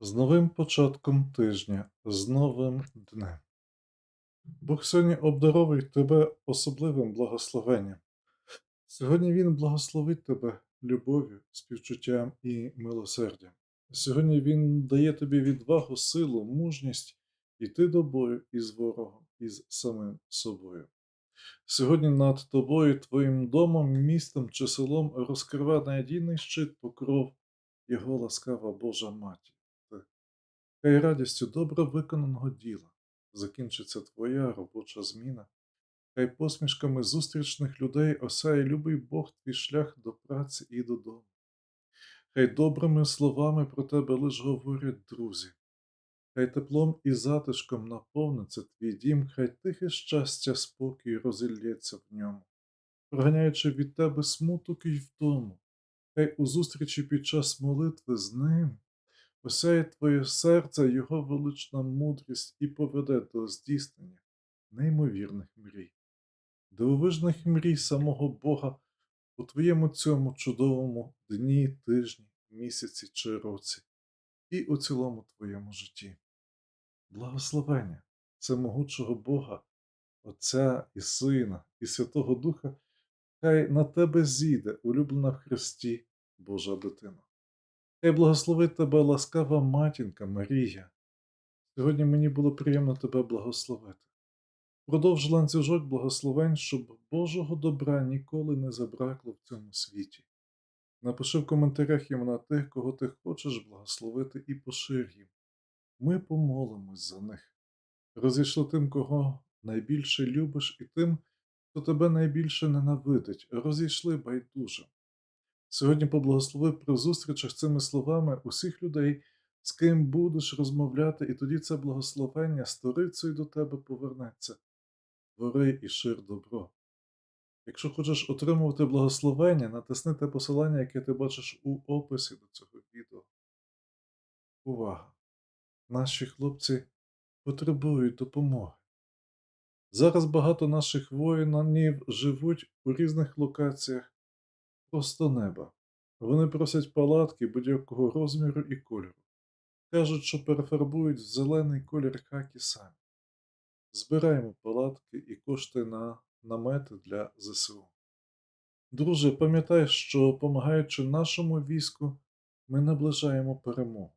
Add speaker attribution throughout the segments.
Speaker 1: З новим початком тижня, з новим днем. Бог сьогодні обдаровить тебе особливим благословенням. Сьогодні Він благословить тебе любов'ю, співчуттям і милосердям. Сьогодні Він дає тобі відвагу, силу, мужність йти до бою із ворогом, із самим собою. Сьогодні над тобою, твоїм домом, містом чи селом розкриває надійний щит покров Його ласкава Божа Матір. Хай радістю добре виконаного діла. Закінчиться твоя робоча зміна, хай посмішками зустрічних людей осяє любий Бог твій шлях до праці і додому. Хай добрими словами про тебе лиш говорять друзі, хай теплом і затишком наповниться твій дім, хай тихе щастя, спокій розілється в ньому, проганяючи від тебе смуток і втому, хай у зустрічі під час молитви з ним осяє твоє серце Його велична мудрість і поведе до здійснення неймовірних мрій, дивовижних мрій самого Бога у твоєму цьому чудовому дні, тижні, місяці чи році, і у цілому твоєму житті. Благословення це могучого Бога, Отця і Сина, і Святого Духа, хай на тебе зійде, улюблена в Христі Божа дитина. Хай благословить тебе ласкава матінка Марія. Сьогодні мені було приємно тебе благословити. Продовж ланцюжок благословень, щоб Божого добра ніколи не забракло в цьому світі. Напиши в коментарях імена тих, кого ти хочеш благословити, і пошир їм. Ми помолимось за них. Розійшли тим, кого найбільше любиш, і тим, хто тебе найбільше ненавидить, розійшли байдуже. Сьогодні поблагослови при зустрічах цими словами усіх людей, з ким будеш розмовляти, і тоді це благословення сторицею до тебе повернеться. Твори і шир добро. Якщо хочеш отримувати благословення, натисни те посилання, яке ти бачиш у описі до цього відео. Увага! Наші хлопці потребують допомоги. Зараз багато наших воїнів живуть у різних локаціях просто неба. Вони просять палатки будь-якого розміру і кольору. Кажуть, що перефарбують в зелений колір хакі самі. Збираємо палатки і кошти на намети для ЗСУ. Друже, пам'ятай, що, помагаючи нашому війську, ми наближаємо перемогу.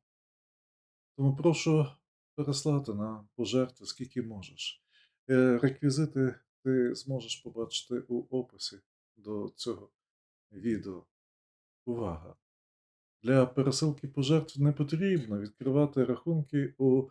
Speaker 1: Тому прошу переслати на пожертви, скільки можеш. Е, Реквізити ти зможеш побачити у описі до цього відео. Увага! Для пересилки пожертв не потрібно відкривати рахунки у